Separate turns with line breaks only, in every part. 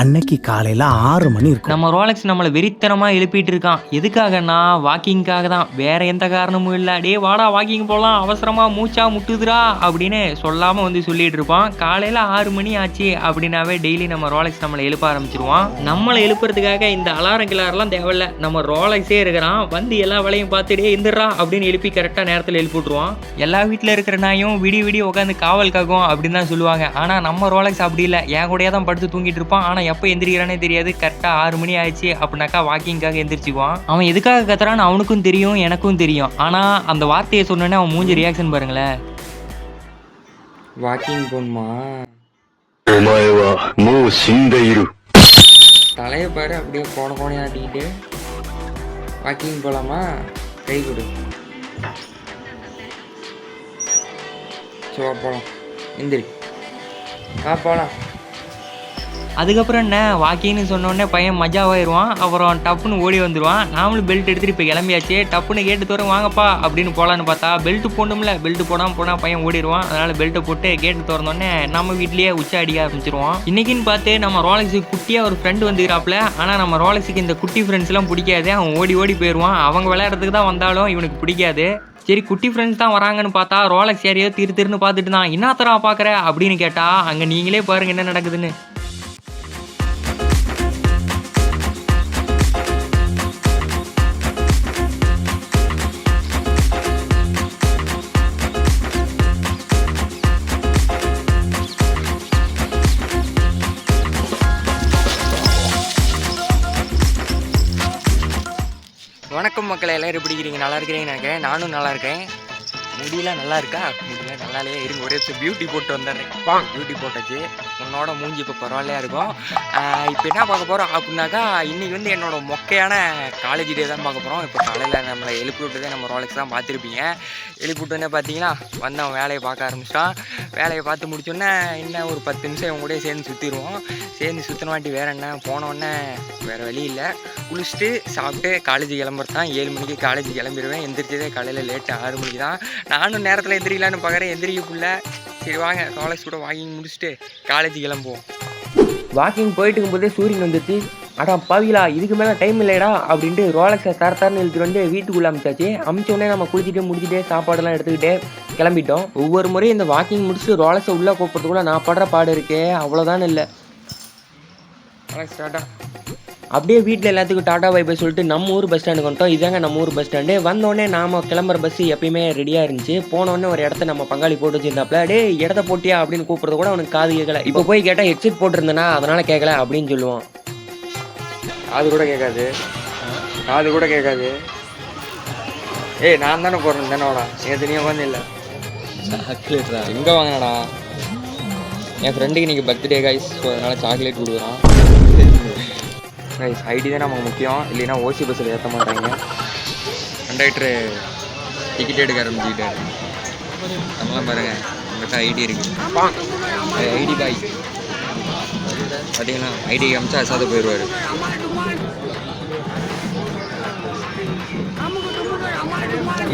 அன்னைக்கு காலையில ஆறு மணி இருக்கும்.
நம்ம ரோலக்ஸ் நம்மளை வெறித்தனமா எழுப்பிட்டு இருக்கான். எதுக்காகன்னா வாக்கிங்காக தான். வேற எந்த காரணமும் இல்லை. டே வாடா வாக்கிங் போகலாம் அவசரமா மூச்சா முட்டுதுடா. அப்படின்னு சொல்லாம வந்து சொல்லிட்டு இருப்பான். காலையில ஆறு மணி ஆச்சு அப்படின்னாவே டெய்லி நம்ம ரோலக்ஸ் நம்மளை எழுப்ப ஆரம்பிச்சிருவான். நம்மளை எழுப்புறதுக்காக இந்த அலாரம் கிளாரெல்லாம் தேவையில்ல. நம்ம ரோலக்ஸே இருக்கிறான். வந்து எல்லா வேலையும் பார்த்துட்டே எந்திரா அப்படின்னு எழுப்பி கரெக்டாக நேரத்தில் எழுப்பி விட்ருவான் எல்லா வீட்டில் இருக்கிற நாயும் விடிய விடிய உட்காந்து காவல் காக்கும் அப்படின்னு தான் சொல்லுவாங்க. ஆனால் நம்ம ரோலக்ஸ் அப்படி இல்லை. என் கூடயே தான் படுத்து தூங்கிட்டு இருப்பான். ஆனால் எப்போ எந்திரிக்கிறானே தெரியாது. கரெக்டாக ஆறு மணி ஆயிடுச்சு அப்படின்னாக்கா வாக்கிங்காக எந்திரிச்சுக்குவான். அவன் எதுக்காக கத்துறான்னு அவனுக்கும் தெரியும் எனக்கும் தெரியும். ஆனால் அந்த வார்த்தையை சொன்னோன்னே அவன் மூஞ்சி ரியாக்ஷன் பாருங்களேன். வாக்கிங் போகணுமா தலையை பாரு அப்படியே போன போனே ஆட்டிக்கிட்டு வாக்கிங் போகலாமா கை கொடு. சோ போகலாம் எந்திரி. ஆ போகலாம் அதுக்கப்புறம் என்ன வாக்கிங்னு சொன்னோடனே பையன் மஜாவாயிருவான் அப்புறம் டப்புன்னு ஓடி வந்துடுவான் நாமளும் பெல்ட் எடுத்துகிட்டு இப்போ கிளம்பியாச்சு. டப்புன்னு கேட்டு தோறும் வாங்கப்பா அப்படின்னு போகலான்னு பார்த்தா பெல்ட் போடணும்ல. பெல்ட் போடாமல் போனால் பையன் ஓடிடுவான் அதனால் பெல்ட்டை போட்டு கேட்டு திறந்தோடனே நம்ம வீட்லேயே உச்சா அடிக்க ஆரம்பிச்சிருவோம் இன்னைக்குன்னு பார்த்து நம்ம ரோலக்ஸுக்கு குட்டியாக ஒரு ஃப்ரெண்டு வந்துக்கிறாப்புல. ஆனால் நம்ம ரோலக்ஸுக்கு இந்த குட்டி ஃப்ரெண்ட்ஸ்லாம் பிடிக்காது. அவன் ஓடி ஓடி போயிடுவான் அவங்க விளையாடுறதுக்கு தான் வந்தாலும் இவனுக்கு பிடிக்காது. சரி குட்டி ஃப்ரெண்ட்ஸ் தான் வராங்கன்னு பார்த்தா ரோலக்ஸ் ஏரியோ திரு திருன்னு பார்த்துட்டு தான் என்ன தரம் பார்க்குற அப்படின்னு கேட்டால் அங்கே நீங்களே பாருங்கள் என்ன நடக்குதுன்னு. வணக்கம் மக்களை எல்லாரும் எப்படி இருக்கிறீங்க நல்லா இருக்கிறீங்கன்னு நினைக்கிறேன். நானும் நல்லா இருக்கேன். முடியெல்லாம் நல்லா இருக்கா? முடியெல்லாம் நல்லாலே இருங்க ஒரே பியூட்டி போட்டு வந்துடுறேன். பியூட்டி போட்டாச்சு. உன்னோட மூஞ்சி இப்போ பரவாயில்லையா இருக்கும்? இப்போ என்ன பார்க்க போகிறோம் அப்படின்னாக்கா இன்றைக்கி வந்து என்னோட மொக்கையான காலேஜ் டே தான் பார்க்க போகிறோம் இப்போ காலையில் நம்மளை எழுப்பி விட்டதே நம்ம ரோலெக்ஸ் தான் பார்த்துருப்பீங்க. எழுப்பி விட்டோன்னே பார்த்தீங்கன்னா வந்தவன் வேலையை பார்க்க ஆரம்பிச்சிட்டான். வேலையை பார்த்து முடிச்சோன்னே இன்னும் ஒரு பத்து நிமிஷம் இவங்க கூட சேர்ந்து சுற்றிடுவோம் சேர்ந்து சுற்றின வாட்டி வேற என்ன போனோடனே வேறு வழி இல்லை. குளிச்சுட்டு சாப்பிட்டு காலேஜ் கிளம்புறது தான். ஏழு மணிக்கு காலேஜ் கிளம்பிடுவேன். எந்திரிச்சதே காலையில் லேட்டு ஆறு மணிக்கு தான். நானும் நேரத்தில் எந்திரிக்கலான்னு பார்க்குறேன். எந்திரிக்கக்குள்ள சரி வாங்க காலேஜ் கூட வாக்கிங் முடிச்சுட்டு காலேஜ் கிளம்புவோம். வாக்கிங் போயிட்டு இருக்கும்போதே சூரியன் வந்துச்சு அடா பாவிலா இதுக்கு மேலே டைம் இல்லைடா அப்படின்ட்டு ரோலக்ஸை தர தரன்னு இழுத்துட்டு வந்து வீட்டுக்குள்ளே அமிச்சாச்சு. அமிச்ச உடனே நம்ம குளிச்சுட்டு முடிச்சுட்டு சாப்பாடெல்லாம் எடுத்துக்கிட்டு கிளம்பிட்டோம். ஒவ்வொரு முறையும் இந்த வாக்கிங் முடிச்சுட்டு ரோலக்ஸை உள்ளே கூப்பிட்றதுக்குள்ளே நான் படுற பாடு இருக்கே அவ்வளோதான் இல்லை. டாட்டா அப்படியே வீட்டில் எல்லாத்துக்கும் டாடா பை பை சொல்லிட்டு நம்ம ஊர் பஸ் ஸ்டாண்டுக்கு வந்துட்டோம். இதாங்க நம்ம ஊர் பஸ் ஸ்டாண்டு வந்தோடனே நாம கிளம்புற பஸ் எப்பயுமே ரெடியாக இருந்துச்சு. போனோடனே ஒரு இடத்த நம்ம பங்காளி போட்டு வச்சிருந்தாப்ல டே இடத்த போட்டியா? அப்படின்னு கூப்பிடுறது கூட அவனுக்கு காது கேட்கல. இப்போ போய் கேட்டால் ஹெட்செட் போட்டிருந்தேனா? அதனால கேட்கல அப்படின்னு சொல்லுவான். காது கூட கேட்காது. காது கூட கேட்காது. ஏய் நான் தானே போடுறேன் தானேடா நேற்று நீ உட்காந்து இல்லை. எங்கே வாங்கினடா என் ஃப்ரெண்டுக்கு இன்னைக்கு பர்த்டே காய்ஸ் ஸோ அதனால சாக்லேட் கொடுக்குறான். கைஸ் ஐடி தான் நமக்கு முக்கியம். இல்லைன்னா ஓசி பஸ்ஸில் ஏற்ற மாட்டாங்க. கண்டக்டரு டிக்கெட் எடுக்க ஆரம்பிச்சுக்கிட்டாரு நம்மளாம் பாருங்க. நம்மகிட்ட ஐடி இருக்கு. ஐடி பாய் பார்த்தீங்கன்னா ஐடி காமிச்சா அசாத போயிடுவார்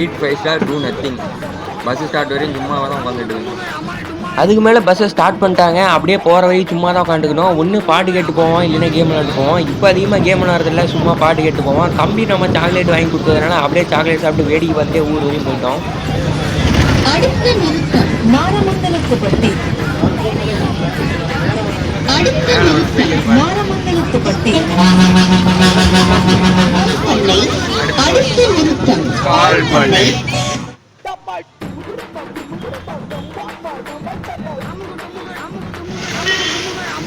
eat five star do nothing bus start வரையும் சும்மா தான் உட்காந்துட்டு அதுக்கு மேலே பஸ்ஸை ஸ்டார்ட் பண்ணிட்டாங்க. அப்படியே போகிற வழி சும்மா தான் உட்காந்துக்கணும். ஒன்று பாட்டு கேட்டு போவோம் இல்லைன்னா கேம் விளாண்டு போவோம். இப்போ அதிகமாக கேம் விளாட்றதில்ல சும்மா பாட்டு கேட்டு போவோம். தம்பி நம்ம சாக்லேட் வாங்கி கொடுத்ததுனால அப்படியே சாக்லேட் சாப்பிட்டு வேடிக்கை பார்த்தே ஊர் வரையும் போயிட்டோம்.
அடுத்த நிறுத்தம் நாரமங்கலத்துப்பட்டி. அடுத்த நிறுத்தம் நாரமங்கலத்துப்பட்டி. அடுத்த நிறுத்தம் பண்ணை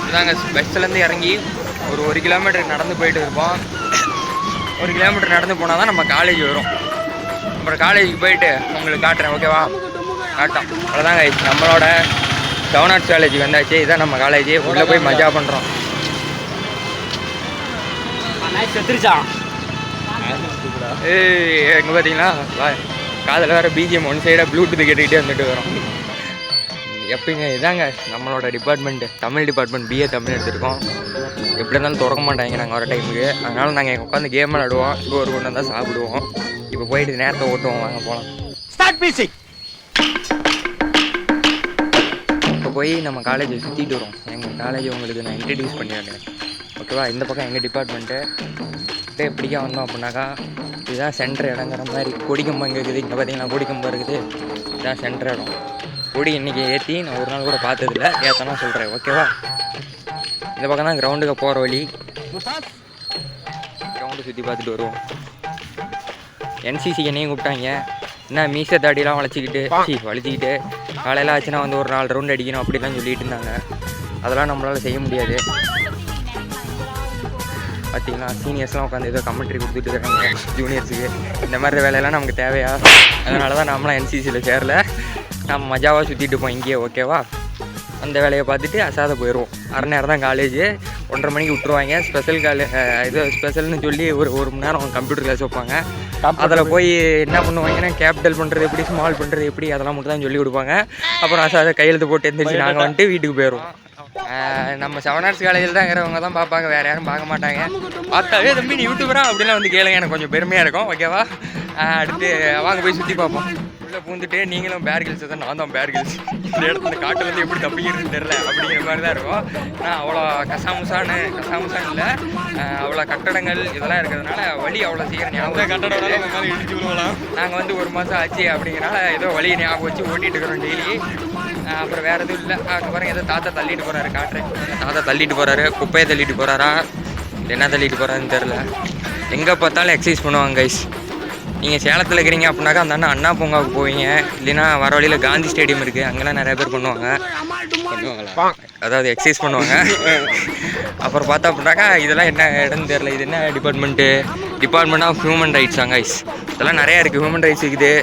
இதாங்க பஸ்ஸுலேருந்து இறங்கி ஒரு ஒரு கிலோமீட்டர் நடந்து போயிட்டு இருப்போம். ஒரு கிலோமீட்டர் நடந்து போனால் தான் நம்ம காலேஜ் வரும். அப்புறம் காலேஜுக்கு போயிட்டு உங்களுக்கு காட்டுறேன் ஓகேவா காட்டம் அவ்வளோதாங்க நம்மளோட டவுன் ஆர்ட்ஸ் காலேஜுக்கு வந்தாச்சு. இதான் நம்ம காலேஜ் உள்ளே போய் மஜா பண்ணுறோம் ஏய் எங்கே பார்த்தீங்களா காதில் வேறு பிஜிஎம் ஒன் சைடாக ப்ளூடூத் கேட்டுக்கிட்டே வந்துட்டு வரோம். எப்படிங்க இதாங்க நம்மளோட department Tamil department BA Tamil எடுத்திருக்கோம். எப்படி இருந்தாலும் திறக்க மாட்டாங்க நாங்கள் வர டைமுக்கு அதனால் நாங்கள் இங்கே உட்காந்து கேம் விளாடுவோம் சோறு கொண்டு வந்தால் சாப்பிடுவோம். இப்போ போயிட்டு நேரத்தை ஓட்டுவோம். வாங்க போகலாம் இப்போ போய் நம்ம காலேஜை சுற்றிட்டு வரோம் எங்கள் காலேஜ் உங்களுக்கு நான் இன்ட்ரடியூஸ் பண்ணிடுறேன் ஓகேவா இந்த பக்கம் எங்கள் டிபார்ட்மெண்ட்டு அப்படியே எப்படிக்கா வந்தோம் அப்படின்னாக்கா இதுதான் சென்டர் இடங்கிற மாதிரி. கொடிக்கம்பம் இருக்குது. இங்கே பார்த்தீங்கன்னா கொடிக்கம்பம் இருக்குது. இதுதான் சென்டர் இடம். கொடி இன்றைக்கி ஏற்றி நான் ஒரு நாள் கூட பார்த்ததில்ல. ஏற்றனா சொல்கிறேன் ஓகேவா இந்த பக்கம் தான் கிரவுண்டுக்கு போகிற வழி. கிரவுண்டு சுற்றி பார்த்துட்டு வருவோம். என்சிசி என்னையும் கூப்பிட்டாங்க. என்ன மீச தாடிலாம் வளைச்சிக்கிட்டு சி வளைச்சிக்கிட்டு காலையில் ஆச்சுன்னா வந்து ஒரு நாலு ரவுண்ட் அடிக்கணும் அப்படிலாம் சொல்லிட்டு இருந்தாங்க. அதெல்லாம் நம்மளால் செய்ய முடியாது. பார்த்தீங்களா சீனியர்ஸ்லாம் உட்காந்து ஏதோ கமெண்ட்ரி கொடுத்துட்டு இருக்காங்க. ஜூனியர்ஸுக்கு இந்த மாதிரி வேலையெல்லாம் நமக்கு தேவையா? அதனால தான் நம்மளாம் என்சிசியில் சேரல. நம்ம மஜாவாக சுற்றிட்டு இருப்போம் இங்கேயே ஓகேவா அந்த வேலையை பார்த்துட்டு அசாத போயிடுவோம். அரை நேரம் தான் காலேஜ் ஒன்றரை மணிக்கு விட்டுருவாங்க. ஸ்பெஷல் காலே இது ஸ்பெஷல்னு சொல்லி ஒரு ஒரு மணி நேரம் கம்ப்யூட்டர் கிளாஸ் வைப்பாங்க. அதில் போய் என்ன பண்ணுவாங்கன்னா கேபிட்டல் பண்ணுறது எப்படி ஸ்மால் பண்ணுறது எப்படி அதெல்லாம் மட்டும் தான் சொல்லி கொடுப்பாங்க. அப்புறம் அசாத கையெழுத்து போட்டு எந்திரிச்சு நாங்கள் வந்துட்டு வீட்டுக்கு போயிடுவோம். நம்ம செவன் ஆர்ட்ஸ் காலேஜில் தான் இருக்கிறவங்க தான் பார்ப்பாங்க. வேறு யாரும் பார்க்க மாட்டாங்க. பார்த்தாவே தம்பி நீ யூடியூபரா அப்படிலாம் வந்து கேளுங்க. எனக்கு கொஞ்சம் பெருமையாக இருக்கும். ஓகேவா அடுத்து வாங்க போய் சுற்றி பார்ப்போம். உள்ளே பூந்துட்டு நீங்களும் பேர் கில்ஸ் தான் நான் தான் பேர் கில்ஸ் இந்த இடத்துல காட்டுலேருந்து எப்படி தப்பிக்கிறதுன்னு தெரில அப்படிங்கிற மாதிரி தான் இருக்கும். நான் அவ்வளோ கசாமுசான்னு கசாமுசான்னு இல்லை. அவ்வளோ கட்டடங்கள் இதெல்லாம் இருக்கிறதுனால வழி அவ்வளோ சீக்கிரம் ஞாபகம் கட்டடம் நாங்கள் வந்து ஒரு மாதம் ஆச்சு அப்படிங்கிறனால ஏதோ வழியை ஞாபகம் வச்சு ஓட்டிகிட்டு இருக்கிறோம் டெய்லி அப்புறம் வேறு எதுவும் இல்லை. பாருங்க ஏதோ தாத்தா தள்ளிட்டு போகிறாரு காட்டுறேன் தாத்தா தள்ளிட்டு போகிறாரு குப்பையை தள்ளிட்டு போகிறாரா என்ன தள்ளிட்டு போகிறாருன்னு தெரில எங்கே பார்த்தாலும் எக்ஸசைஸ் பண்ணுவாங்க கைஸ் நீங்கள் சேலத்தில் இருக்கிறீங்க அப்படின்னாக்கா அந்த அண்ணா அண்ணா பூங்காவுக்கு போவீங்க. இல்லைன்னா வர வழியில் காந்தி ஸ்டேடியம் இருக்குது அங்கெல்லாம் நிறைய பேர் பண்ணுவாங்க. அதாவது எக்ஸசைஸ் பண்ணுவாங்க. அப்புறம் பார்த்தா அப்படின்னாக்கா இதெல்லாம் என்ன இடம்னு தெரில இது என்ன டிபார்ட்மெண்ட்டு டிபார்ட்மெண்ட் ஆஃப் ஹியூமன் ரைட்ஸா கைஸ் இதெல்லாம் நிறையா இருக்குது ஹியூமன் ரைட்ஸ் இருக்குது.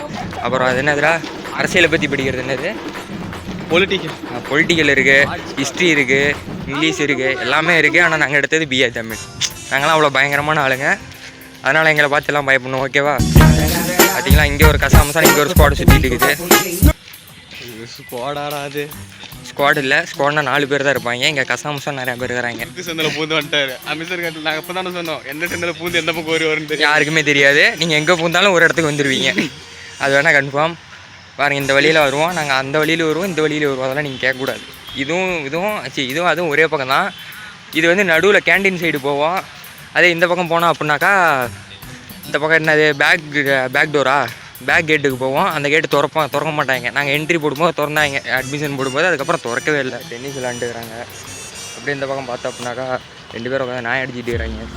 அப்புறம் அது என்னதுடா? அரசியலை பற்றி படிக்கிறது என்னது?
பொலிட்டிக்கல்
பொலிட்டிக்கல் இருக்குது ஹிஸ்ட்ரி இருக்குது இங்கிலீஷ் இருக்குது எல்லாமே இருக்குது ஆனால் நாங்கள் எடுத்தது பிஏ தமிழ். நாங்களாம் அவ்வளோ பயங்கரமான ஆளுங்க. அதனால் எங்களை பார்த்து எல்லாம் பயப்படணும் ஓகேவா பார்த்தீங்களா இங்கே ஒரு கசாமசான் இங்கே ஒரு ஸ்குவாடு சுற்றிட்டு இருக்குது.
ஸ்குவாடாடா அது.
ஸ்குவாட் இல்லை ஸ்குவாட்னா நாலு பேர் தான் இருப்பாங்க. இங்கே கசாமசான் நிறையா பேர் இருக்கிறாங்க.
சந்தில் பூந்து வந்துட்டாரு? கட்டில் நாங்கள் இப்போ தானே சொன்னோம். எந்த சந்தில் பூந்து எந்த பக்கம் வருவாருன்னு தெரியும்
யாருக்குமே தெரியாது. நீங்கள் எங்கே பூந்தாலும் ஒரு இடத்துக்கு வந்துடுவீங்க அது வேணால் கன்ஃபார்ம் பாருங்க இந்த வழியில் வருவோம். நாங்கள் அந்த வழியில் வருவோம் இந்த வழியில் வருவோம். அதெல்லாம் நீங்கள் கேட்கக்கூடாது. இதுவும் இதுவும் சி இதுவும் அதுவும் ஒரே பக்கம் தான். இது வந்து நடுவில் கேண்டீன் சைடு போவோம். அதே இந்த பக்கம் போனோம் அப்படின்னாக்கா இந்த பக்கம் என்னது பேக் பேக் டோரா பேக் கேட்டுக்கு போவோம். அந்த கேட்டு திறப்போம். திறக்க மாட்டாங்க. நாங்கள் என்ட்ரி போடும்போது திறந்தாங்க. அட்மிஷன் போடும்போது அதுக்கப்புறம் திறக்கவே இல்லை. டென்னிஸ் விளாண்டுக்கிறாங்க அப்படியே இந்த பக்கம் பார்த்தோம் அப்படின்னாக்கா ரெண்டு பேரும் உட்காந்து நாய் அடிச்சுட்டு இருக்கிறாங்க.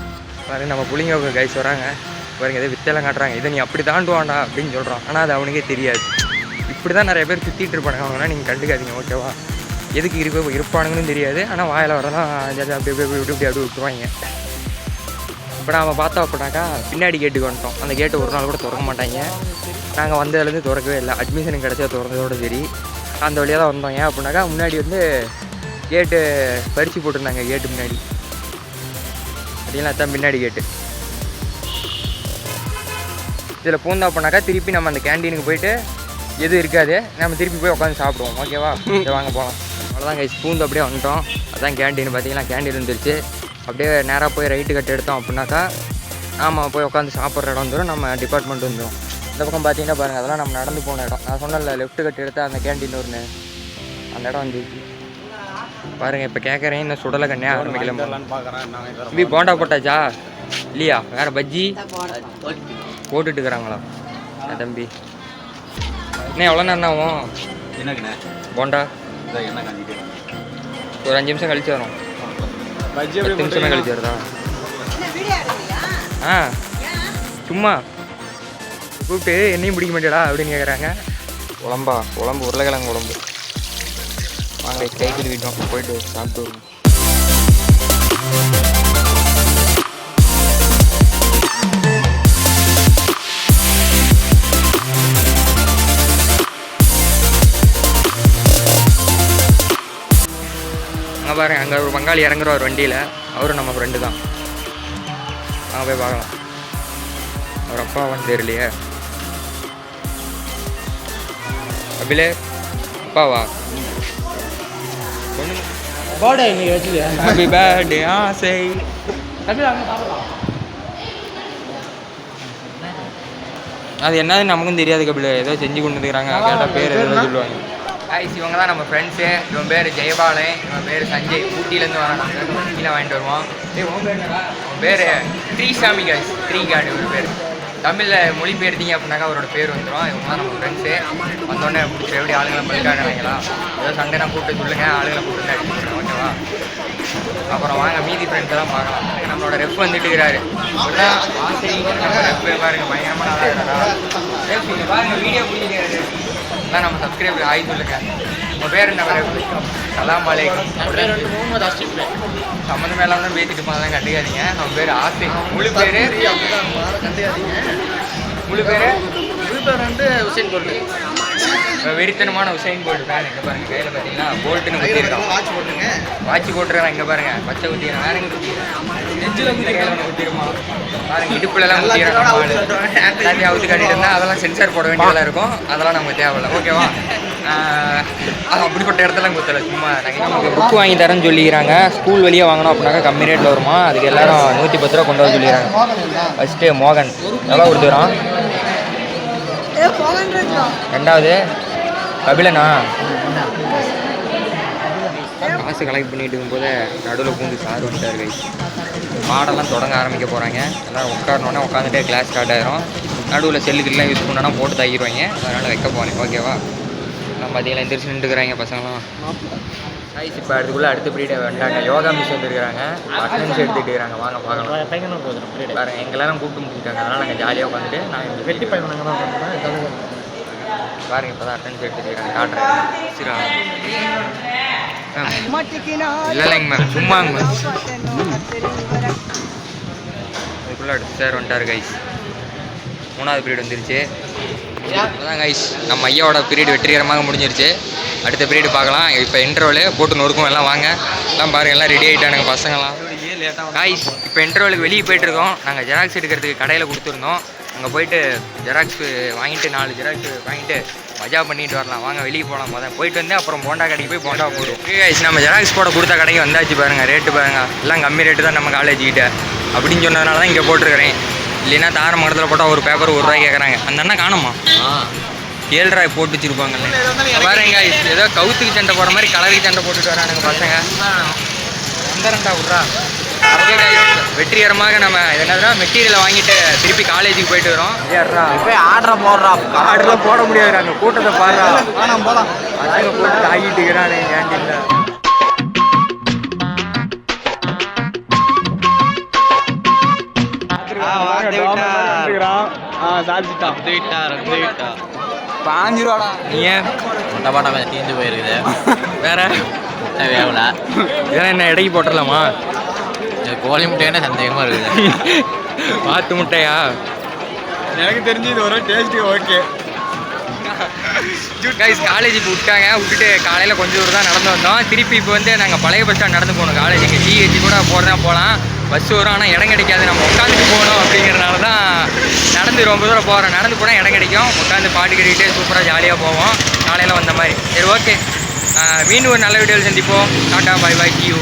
பாருங்க நம்ம புள்ளிங்க கைஸ் வராங்க. பாருங்க எதோ வித்தெல்லாம் காட்டுறாங்க. இதை நீ அப்படி தாண்டுவாண்டா அப்படின்னு சொல்கிறான் ஆனால் அது அவனுக்கே தெரியாது. இப்படி தான் நிறைய பேர் சுற்றிட்டு இருப்பானுங்க. அவங்களாம் நீங்கள் கண்டுக்காதீங்க ஓகேவா எதுக்கு இருக்க இருப்பானுங்கன்னு தெரியாது. ஆனால் வாயில் வரலாம் அப்படி அப்படி அப்படி அப்படி இப்படி அப்படி விட்டுருவாங்க. இப்போ நாம் பார்த்தோம் அப்படின்னாக்கா பின்னாடி கேட்டுக்கு வந்துட்டோம். அந்த கேட்டு ஒரு நாள் கூட திறக்க மாட்டாங்க. நாங்கள் வந்ததுலேருந்து திறக்கவே இல்லை. அட்மிஷன் கிடச்சா திறந்ததோட சரி. அந்த வழியாக தான் வந்தோம். ஏன் அப்படின்னாக்கா முன்னாடி வந்து கேட்டு பறித்து போட்டிருந்தாங்க கேட்டு முன்னாடி. அப்படின்னா தான் பின்னாடி கேட்டு இதில் பூந்தா அப்படின்னாக்கா திருப்பி நம்ம அந்த கேண்டீனுக்கு போயிட்டு எதுவும் இருக்காது. நம்ம திருப்பி போய் உட்காந்து சாப்பிடுவோம். ஓகேவா வாங்க போகலாம் அவ்வளோதான் கைஸ் பூந்து அப்படியே வந்துட்டோம். அதான் கேண்டீன் பார்த்தீங்கன்னா கேண்டீன் வந்துருச்சு அப்படியே நேராக போய் ரைட்டு கட்டு எடுத்தோம் அப்படின்னாக்கா ஆமாம் போய் உட்காந்து சாப்பிட்ற இடம் வந்துடும் நம்ம டிபார்ட்மெண்ட் வந்துடும் இந்த பக்கம் பார்த்தீங்கன்னா பாருங்கள் அதெல்லாம் நம்ம நடந்து போன இடம். நான் சொன்னல லெஃப்ட் கட்டு எடுத்தால் அந்த கேண்டீன் ஒன்று அந்த இடம் வந்துருச்சு பாருங்கள் இப்போ கேட்குறேன் இன்னும் சுடலை கண்ணே ஆரம்பிக்கல.
பார்க்குறேன் நாங்கள்
தம்பி போண்டா போட்டாச்சா? இல்லையா? வேற பஜ்ஜி? போட்டுட்டு இருக்கிறாங்களா என் தம்பி. என்ன எவ்வளோ நேரம் ஆகும்? போண்டா?
இதை என்ன காஞ்சிட்டு
ஒரு அஞ்சு நிமிஷம் கழிச்சு வரும்.
பஜ்ஜி
பத்து நிமிஷமே கழிச்சு வருதா? ஆ. சும்மா. கூப்பிட்டு என்னையும் பிடிக்க மாட்டேடா அப்படின்னு கேட்குறாங்க குழம்பா குழம்பு உருளைக்கிழங்கு குழம்பு வாங்க கைக்கு வீட்டோம் போயிட்டு சாப்பிட்டு வருவோம் அங்கே பாருங்க அங்கே ஒரு பங்காளி இறங்குறவர் வண்டியில். அவரும் நம்ம ஃப்ரெண்டு தான். அங்கே போய் பார்க்கலாம். அவர் அப்பாவான்னு தெரியலையே. அபிலே அப்பாவா?
போட இன்னைக்கு வச்சுது
ஹாப்பி பர்த்டே ஆசை. அது என்னது நமக்கும் தெரியாது கபில. ஏதோ செஞ்சு கொண்டு வந்துக்கிறாங்க கேட்டால் பேர் ஏதோ சொல்லுவாங்க. ஐஸ் இவங்க தான் நம்ம ஃப்ரெண்ட்ஸு இவன் பேர் ஜெயபாலன் இவன் பேர் சஞ்சய். ஊட்டியிலேருந்து வரான் நாங்கள் கீழே வாங்கிட்டு வருவோம் உன் பேர் த்ரீசாமி கைஸ் த்ரீ கார்டு இவர் பேர். தமிழில் மொழிபெயர்த்தீங்க அப்படின்னாக்கா அவரோட பேர் வந்துடும் இவங்க தான் நம்ம ஃப்ரெண்ட்ஸு வந்தோடனே பிடிச்ச எப்படி ஆளுங்களை பல்காடுறாங்களா ஏதோ சண்டைனா கூப்பிட்டு சொல்லுங்க ஆளுங்களை கூப்பிட்டு அடிச்சு விட்றேன் ஓகேவா? அப்புறம் வாங்க மீதி ஃப்ரெண்ட்ஸ் எல்லாம் பார்க்கலாம். நம்மளோட ரெஃப் வந்துட்டு இருக்கிறாரு. ரெஃப் பாருங்க பயங்கரமாக நல்லா இருக்கிறா ரெஃப் இங்க பாருங்க வீடியோ பிடிக்கிறாரு அதான் நம்ம சப்ஸ்கிரைபர் ஆகி சொல்லுங்க. உங்கள் பேர் என்ன ரெஃப் சலாம் அலைக்கும். சம்மந்தமே எல்லாம் தான் பேசிட்டு போனதான் கண்டுக்காதீங்க அவன் பேர் ஆசை. முழு பேர் முழு பேர்? இப்போ வெறித்தனமான உசைன் போல்ட் ஃபேன் இங்கே பாருங்க. கையில் பார்த்தீங்கன்னா போல்ட்டுன்னு குத்திருக்கான் வாட்ச் போட்டுருக்கான் இங்கே பாருங்க. பச்சை குத்திடுறான் வேற எங்கே குத்திடுறான் கையில் ஒன்று குத்திருப்பான் பாருங்க இடுப்புலலாம் குத்திடுறான் எல்லாத்தையும் அவுத்து காட்டிட்டு இருந்தால் அதெல்லாம் சென்சார் போட வேண்டியதெல்லாம் இருக்கும். அதெல்லாம் நமக்கு தேவையில்ல. ஓகேவா அது அப்படிப்பட்ட இடத்துல குத்தல. சும்மா நாங்கள் நமக்கு புக் வாங்கி தரேன்னு சொல்லிக்கிறாங்க. ஸ்கூல் வெளியே வாங்கணும் அப்படின்னாக்கா கம்மி ரேட்டில் வருமா? அதுக்கு எல்லாரும் நூற்றி பத்து ரூபா கொண்டு வர சொல்லிக்கிறாங்க. ஃபஸ்ட்டு மோகன். எவ்வளோ கொடுத்துறான் ரெண்டாவது கபிலனா? காசு கலெக்ட் பண்ணிட்டு இருக்கும்போது நடுவில் பூந்து சார் வந்துட்டார் கை பாடெல்லாம் தொடங்க ஆரம்பிக்க போகிறாங்க எல்லோரும் உட்காரணுன்னே உட்காந்துட்டே கிளாஸ் ஸ்டார்ட் ஆயிரும். நடுவில் செல்லுக்கெல்லாம் யூஸ் பண்ணோன்னா போட்டு தகிடுவாங்க அதனால் வைக்க போகிறேன் ஓகேவா நான் பார்த்தீங்களா எந்திரிச்சு நின்றுக்கிறாங்க பசங்களாம். ஐஸ் இப்போ அதுக்குள்ளே அடுத்த பீரியட் வந்துட்டாங்க யோகா மிஸ் வந்துருக்குறாங்க அட்டன்ஸ் இருக்கிறாங்க. வாங்க பார்க்கலாம். பாருங்க எங்கெல்லாம் கூப்பிட்டு முடிச்சிட்டாங்க. அதனால் நாங்கள் ஜாலியாக உட்காந்துட்டு நாங்கள் வெட்டி பாருங்க இப்போ தான் அட்டன்ஸ் எடுத்துட்டு காட்டுறேன். சிரா. இல்லை இல்லைங்க மேம் சும்மாங்க மேம் அதுக்குள்ளே அடுத்து சார் வந்துட்டார் கைஸ் மூணாவது பீரியட் வந்துருச்சு. அதான் கைஸ் நம்ம ஐயாவோட பீரியட் வெற்றிகரமாக முடிஞ்சிருச்சு. அடுத்த பீரியட் பார்க்கலாம். இப்போ இன்டர்வலு போட்டு நொறுக்கும் எல்லாம் வாங்க. எல்லாம் பாருங்க எல்லாம் ரெடி ஆகிட்டானுங்க பசங்களாம். காய்ஸ் இப்போ இன்டர்வலுக்கு வெளியே போயிட்டுருக்கோம் நாங்கள் ஜெராக்ஸ் எடுக்கிறதுக்கு கடையில் கொடுத்துருந்தோம். அங்கே போயிட்டு ஜெராக்ஸ் வாங்கிட்டு நாலு ஜெராக்ஸ் வாங்கிட்டு மஜா பண்ணிட்டு வரலாம். வாங்க வெளியே போகலாம் முதல்ல. போயிட்டு வந்து அப்புறம் போண்டா கடைக்கு போய் போண்டா போடுவோம். கைஸ் நம்ம ஜெராக்ஸ் போட கொடுத்த கடைக்கு வந்தாச்சு பாருங்க. ரேட்டு பாருங்க. எல்லாம் கம்மி ரேட்டு தான் நம்ம காலேஜ் கிட்ட. அப்படின்னு சொன்னதுனால தான் இங்கே போட்டிருக்கிறேன். இல்லைன்னா தார மரத்தில் போட்டால் ஒரு பேப்பர் ஒரு ரூபாய் கேட்குறாங்க அந்த அண்ணா காணுமா? ஏழு ரூபாய் போட்டு வச்சிருப்பாங்கல்ல. பாருங்க ஏதோ கவுத்துக்கு சண்டை போடுற மாதிரி கலருக்கு சண்டை போட்டுட்டு வரானுங்க பசங்க. வந்துடுறா விட்றா. வெற்றிகரமாக நம்ம என்னதுன்னா மெட்டீரியலை வாங்கிட்டு திருப்பி காலேஜுக்கு போயிட்டு வரோம்.
போய் ஆர்டர் போடுறா.
ஆர்டர்லாம் போட முடியாது அங்கே கூட்டத்தை பாடுறா. போலாம் பசங்க போட்டு தாக்கிட்டு இருக்கிறானே கேண்டீன்ல
பாஞ்சு ரூபாடா
ஏன்
பாட்டா கொஞ்சம் தீஞ்சு போயிருக்குது?
வேற.
வேவல
வேற என்ன இடைக்கு போட்டுடலாமா
கோழி முட்டையான சந்தேகமா இருக்குது.
வாத்து முட்டையா?
எனக்கு தெரிஞ்சு இது ஒரு டேஸ்ட்டு ஓகே
கைஸ் காலேஜுக்கு விட்டாங்க. விட்டுட்டு காலையில் கொஞ்சம் தூரம் தான் நடந்து வந்தோம். திருப்பி இப்போ வந்து நாங்கள் பழைய பஸ் ஸ்டாண்ட் நடந்து போகணும். காலேஜுக்கு ஜிஹெச் கூட போகிறதா போகலாம் பஸ் வரும் ஆனால் இடம் கிடைக்காது. நம்ம உட்காந்துட்டு போகணும் அப்படிங்கிறனால தான் நடந்து ரொம்ப தூரம் போகிறோம் நடந்து போனால் இடம் கிடைக்கும். உட்காந்து பாட்டு கட்டிக்கிட்டே சூப்பராக ஜாலியாக போவோம். காலையில் வந்த மாதிரி. சரி ஓகே மீண்டும் ஒரு நல்ல வீடியோவில் சந்திப்போம். Tata bye by you